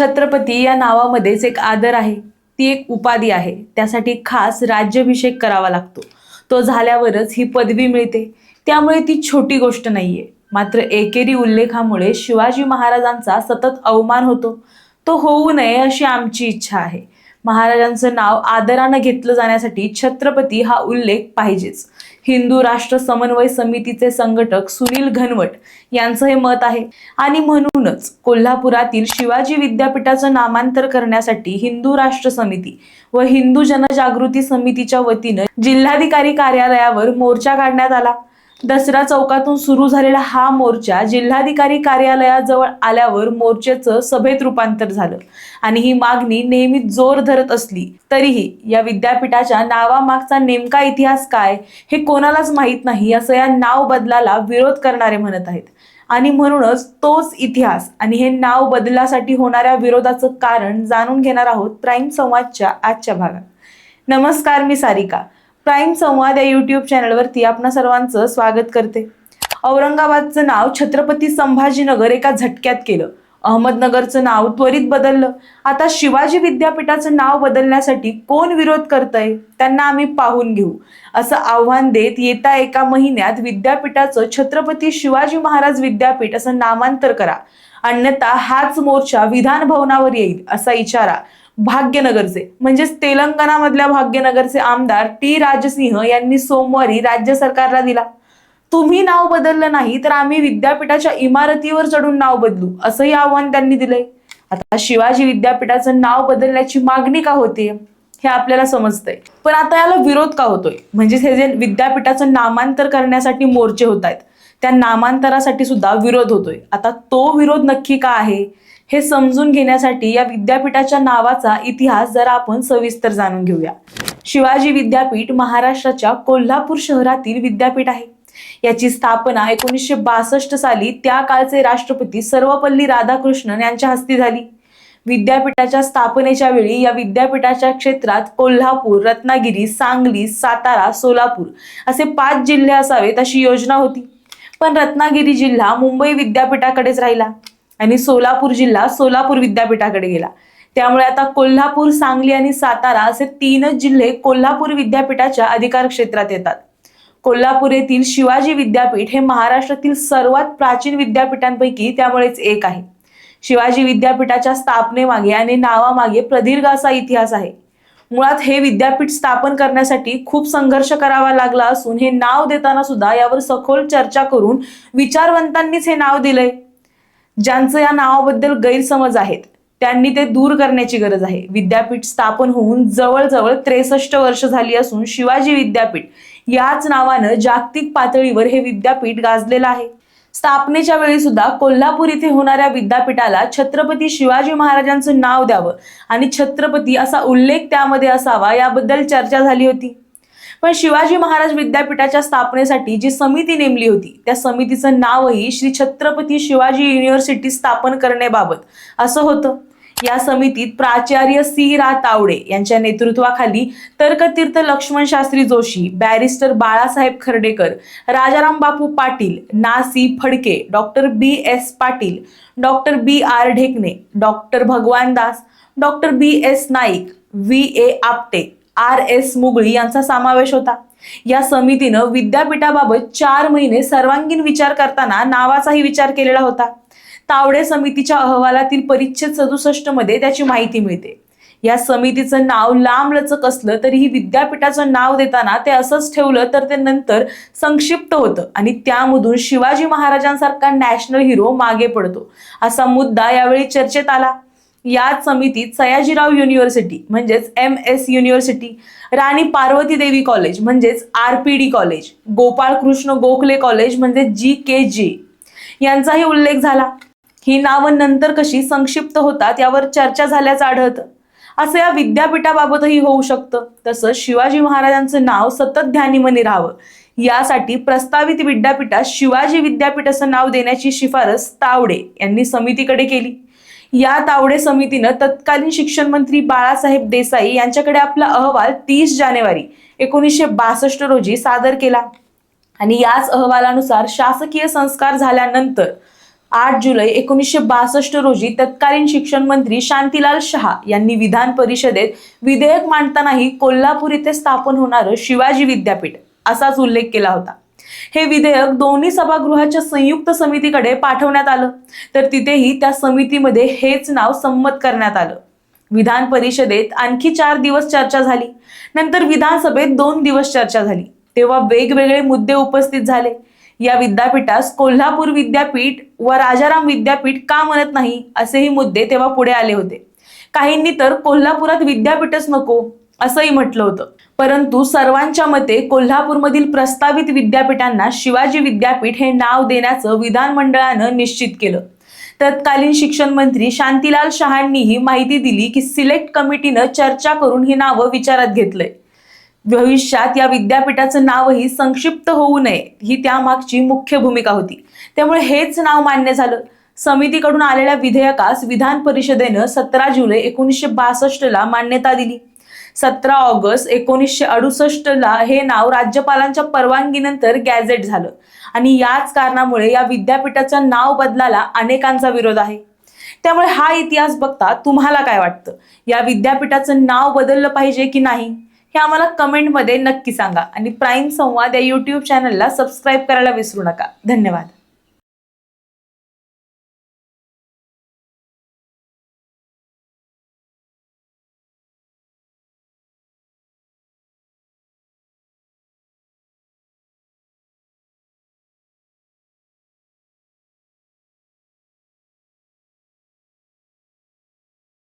छत्रपती या नावामध्येच एक आदर आहे. ती एक उपाधी आहे. त्यासाठी खास राज्याभिषेक करावा लागतो. तो झाल्यावरच ही पदवी मिळते. त्यामुळे ती छोटी गोष्ट नाहीये. मात्र एकेरी उल्लेखामुळे शिवाजी महाराजांचा सतत अवमान होतो. तो होऊ नये अशी आमची इच्छा आहे. महाराजांचं नाव आदरानं घेतलं जाण्यासाठी छत्रपती हा उल्लेख पाहिजेच. हिंदू राष्ट्र समन्वय समितीचे संघटक सुनील घनवट यांचं हे मत आहे. आणि म्हणूनच कोल्हापुरातील शिवाजी विद्यापीठाचं नामांतर करण्यासाठी हिंदू राष्ट्र समिती व हिंदू जनजागृती समितीच्या वतीनं जिल्हाधिकारी कार्यालयावर मोर्चा काढण्यात आला. दसरा चौकातून सुरू झालेला हा मोर्चा जिल्हाधिकारी कार्यालयाजवळ आल्यावर मोर्चाचं सभेत रूपांतर झालं. आणि ही मागणी नेहमी जोर धरत असली तरीही या विद्यापीठाच्या नावामागचा नेमका इतिहास काय हे कोणालाच माहीत नाही असं या नाव बदलाला विरोध करणारे म्हणत आहेत. आणि म्हणूनच तोच इतिहास आणि हे नाव बदलासाठी होणाऱ्या विरोधाचं कारण जाणून घेणार आहोत प्राईम संवादच्या आजच्या भागात. नमस्कार मी सारिका. प्राईम संवाद या युट्यूब चॅनलवरती आपणा सर्वांचं स्वागत करते. औरंगाबादचं नाव छत्रपती संभाजीनगर एका झटक्यात केलं. अहमदनगरचं नाव त्वरित बदललं. आता शिवाजी विद्यापीठाचं नाव बदलण्यासाठी कोण विरोध करतंय? त्यांना आम्ही पाहून घेऊ. असं आव्हान देत येत्या एका महिन्यात विद्यापीठाचं छत्रपती शिवाजी महाराज विद्यापीठ असं नामांतर करा. अन्यथा हाच मोर्चा विधान भवनावर येईल असा इशारा भाग्यनगरचे म्हणजेच तेलंगणामधल्या भाग्यनगरचे आमदार टी राजसिंह यांनी सोमवारी राज्य सरकारला दिला. तुम्ही नाव बदललं नाही तर आम्ही विद्यापीठाच्या इमारतीवर चढून नाव बदलू असंही आव्हान त्यांनी दिलंय. आता शिवाजी विद्यापीठाचं नाव बदलण्याची मागणी का होते हे आपल्याला समजतंय. पण आता याला विरोध का होतोय? म्हणजेच हे जे विद्यापीठाचं नामांतर करण्यासाठी मोर्चे होत आहेत त्या नामांतरासाठी सुद्धा विरोध होतोय. आता तो विरोध नक्की का आहे? हे समजून घेण्यासाठी या विद्यापीठाच्या नावाचा इतिहास जरा आपण सविस्तर जाणून घेऊया. शिवाजी विद्यापीठ महाराष्ट्राच्या कोल्हापूर शहरातील विद्यापीठ आहे. याची स्थापना एकोणीसशे बासष्ट साली त्या काळचे राष्ट्रपती सर्वपल्ली राधाकृष्णन यांच्या हस्ते झाली. विद्यापीठाच्या स्थापनेच्या वेळी या विद्यापीठाच्या क्षेत्रात कोल्हापूर रत्नागिरी सांगली सातारा सोलापूर असे पाच जिल्हे असावेत अशी योजना होती. पण रत्नागिरी जिल्हा मुंबई विद्यापीठाकडेच राहिला. आणि सोलापूर जिल्हा सोलापूर विद्यापीठाकडे गेला. त्यामुळे आता कोल्हापूर सांगली आणि सातारा असे तीनच जिल्हे कोल्हापूर विद्यापीठाच्या अधिकार क्षेत्रात येतात. कोल्हापूर येथील शिवाजी विद्यापीठ हे महाराष्ट्रातील सर्वात प्राचीन विद्यापीठांपैकी त्यामुळेच एक आहे. शिवाजी विद्यापीठाच्या स्थापनेमागे आणि नावामागे प्रदीर्घ असा इतिहास आहे. मुळात हे विद्यापीठ स्थापन करण्यासाठी खूप संघर्ष करावा लागला असून हे नाव देताना सुद्धा यावर सखोल चर्चा करून विचारवंतांनीच हे नाव दिलंय. ज्यांचं या नावाबद्दल गैरसमज आहेत त्यांनी ते दूर करण्याची गरज आहे. विद्यापीठ स्थापन होऊन जवळजवळ त्रेसष्ट वर्ष झाली असून शिवाजी विद्यापीठ याच नावानं जागतिक पातळीवर हे विद्यापीठ गाजलेलं आहे. स्थापनेच्या वेळी सुद्धा कोल्हापूर इथे होणाऱ्या विद्यापीठाला छत्रपती शिवाजी महाराजांचं नाव द्यावं आणि छत्रपती असा उल्लेख त्यामध्ये असावा याबद्दल चर्चा झाली होती. पण शिवाजी महाराज विद्यापीठाच्या स्थापनेसाठी जी समिती नेमली होती त्या समितीचं नावही श्री छत्रपती शिवाजी युनिव्हर्सिटी स्थापन करण्याबाबत असं होतं. या समितीत प्राचार्य सी. रा तावडे यांच्या नेतृत्वाखाली तर्कतीर्थ लक्ष्मण शास्त्री जोशी बॅरिस्टर बाळासाहेब खर्डेकर राजाराम बापू पाटील ना C Phadke doctor B. S. Patil doctor B. R. Dhekane doctor Bhagwan Das doctor B. S. Naik V. A. Apte R S Mugali यांचा समावेश होता. या समितीनं विद्यापीठाबाबत चार महिने सर्वांगीण विचार करताना नावाचाही विचार केलेला होता. तावडे समितीच्या अहवालातील परिच्छेद सदुसष्टमध्ये त्याची माहिती मिळते. या समितीचं नाव लांबलचक असलं तरीही विद्यापीठाचं नाव देताना ते असंच ठेवलं तर ते नंतर संक्षिप्त होतं आणि त्यामधून शिवाजी महाराजांसारखा नॅशनल हिरो मागे पडतो असा मुद्दा यावेळी चर्चेत आला. याच समितीत सयाजीराव युनिव्हर्सिटी म्हणजेच M S university Rani Parvati Devi college म्हणजेच R P D college Gopal Krishna Gokhale college म्हणजे जी के जे यांचाही उल्लेख झाला. ही नावं नंतर कशी संक्षिप्त होतात यावर चर्चा झाल्याचं आढळतं. असं या विद्यापीठाबाबतही होऊ शकतं. तसंच शिवाजी महाराजांचं नाव सतत ध्यानीमनी राहावं. यासाठी प्रस्तावित विद्यापीठात शिवाजी विद्यापीठ असं नाव देण्याची शिफारस तावडे यांनी समितीकडे केली. या तावडे समितीनं तत्कालीन शिक्षण मंत्री बाळासाहेब देसाई यांच्याकडे आपला अहवाल तीस जानेवारी एकोणीसशे बासष्ट रोजी सादर केला. आणि याच अहवालानुसार शासकीय संस्कार झाल्यानंतर आठ जुलै एकोणीसशे बासष्ट रोजी तत्कालीन शिक्षण मंत्री शांतीलाल शहा यांनी विधान परिषदेत विधेयक मांडतानाही कोल्हापूर इथे स्थापन होणारं शिवाजी विद्यापीठ असाच उल्लेख केला होता. हे विधेयक दोन्ही सभागृहाच्या संयुक्त समितीकडे पाठवण्यात आलं. तर तिथेही त्या समितीमध्ये हेच नाव संमत करण्यात आलं. विधान परिषदेत आणखी चार दिवस चर्चा झाली. नंतर विधानसभेत दोन दिवस चर्चा झाली. तेव्हा वेगवेगळे मुद्दे उपस्थित झाले. या विद्यापीठास कोल्हापूर विद्यापीठ व राजाराम विद्यापीठ का म्हणत नाही असेही मुद्दे तेव्हा पुढे आले होते. काहींनी तर कोल्हापुरात विद्यापीठच नको असंही म्हटलं होतं. परंतु सर्वांच्या मते कोल्हापूरमधील प्रस्तावित विद्यापीठांना शिवाजी विद्यापीठ हे नाव देण्याचं विधानमंडळानं निश्चित केलं. तत्कालीन शिक्षण मंत्री शांतीलाल शहांनी ही माहिती दिली की सिलेक्ट कमिटीनं चर्चा करून ही नावं विचारात घेतलंय. भविष्यात या विद्यापीठाचं नावही संक्षिप्त होऊ नये ही त्यामागची मुख्य भूमिका होती. त्यामुळे हेच नाव मान्य झालं. समितीकडून आलेल्या विधेयकास विधान परिषदेनं सतरा जुलै एकोणीसशे बासष्टला मान्यता दिली. सतरा ऑगस्ट एकोणीसशे अडुसष्टला हे नाव राज्यपालांच्या परवानगीनंतर गॅझेट झालं. आणि याच कारणामुळे या विद्यापीठाचं नाव बदलाला अनेकांचा विरोध आहे. त्यामुळे हा इतिहास बघता तुम्हाला काय वाटतं? या विद्यापीठाचं नाव बदललं पाहिजे की नाही? हे आम्हाला कमेंटमध्ये नक्की सांगा. आणि प्राईम संवाद या यूट्यूब चॅनलला सबस्क्राईब करायला विसरू नका. धन्यवाद.